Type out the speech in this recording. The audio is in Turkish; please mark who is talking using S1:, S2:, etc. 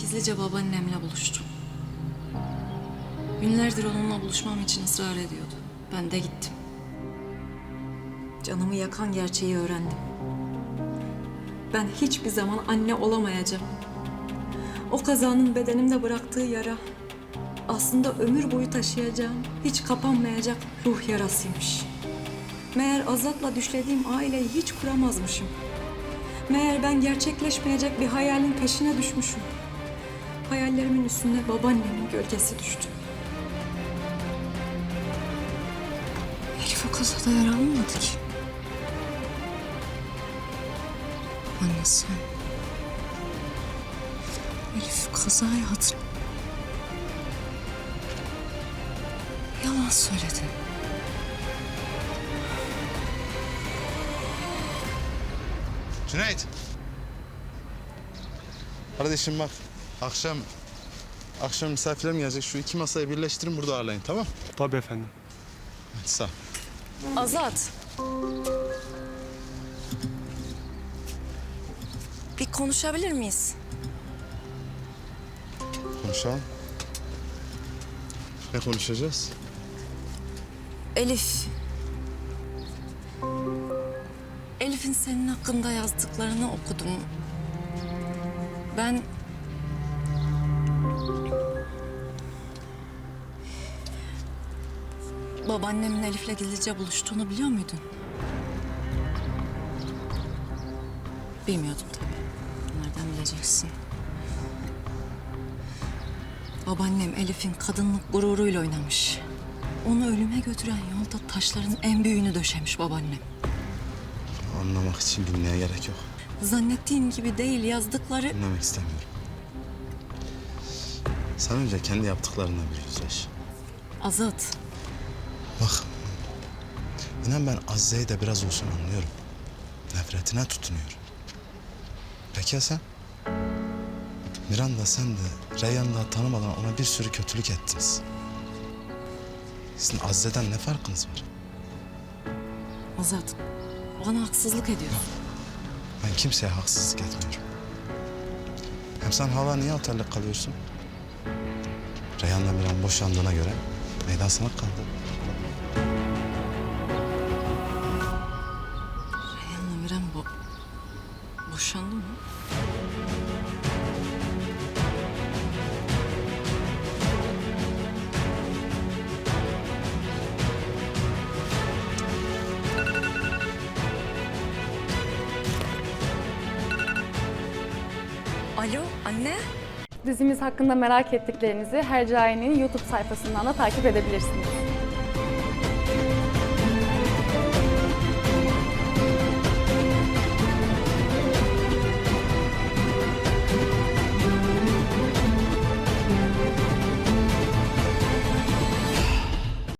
S1: gizlice babaannemle buluştum. Günlerdir onunla buluşmam için ısrar ediyordu. Ben de gittim. Canımı yakan gerçeği öğrendim. Ben hiçbir zaman anne olamayacağım. O kazanın bedenimde bıraktığı yara aslında ömür boyu taşıyacağım, hiç kapanmayacak ruh yarasıymış. Meğer Azat'la düşlediğim aileyi hiç kuramazmışım. Meğer ben gerçekleşmeyecek bir hayalin peşine düşmüşüm. Hayallerimin üstüne babaannemin gölgesi düştü. Elif o kazada yaralanmadı ki. Anne sen... Elif kazayı hatır... Yalan söyledin.
S2: Cüneyt. Kardeşim bak akşam akşam misafirlerim gelecek. Şu iki masayı birleştirin burada ağırlayın tamam?
S3: Tabii efendim.
S2: Hadi sağ ol.
S1: Azat. Bir konuşabilir miyiz?
S2: Konuşalım. Ne konuşacağız?
S1: Elif. Elif'in senin hakkında yazdıklarını okudum. Ben... Babaannemin Elif'le gizlice buluştuğunu biliyor muydun? Bilmiyordum tabii. Nereden bileceksin? Babaannem Elif'in kadınlık gururuyla oynamış. Onu ölüme götüren yolda taşların en büyüğünü döşemiş babaannem.
S2: Anlamak için bilmeye gerek yok.
S1: Zannettiğin gibi değil yazdıkları...
S2: Dinlemek istemiyorum. Sen önce kendi yaptıklarınla bir yüzleş.
S1: Azat,
S2: Bak. İnan ben Azize'yi de biraz olsun anlıyorum. Nefretine tutunuyor. Peki ya sen? Miranda sen de Reyhan'ı da tanımadan ona bir sürü kötülük ettiniz. Sizin Azize'den ne farkınız var?
S1: Azat. Bana haksızlık ediyorsun.
S2: Ben kimseye haksızlık etmiyorum. Hem sen hala niye otelde kalıyorsun? Reyhan'la Miran boşandığına göre meydan sana kaldı.
S1: Reyhan'la Miran bo... boşandı mı? Alo anne.
S4: Dizimiz hakkında merak ettiklerinizi Hercai'nin YouTube sayfasından da takip edebilirsiniz.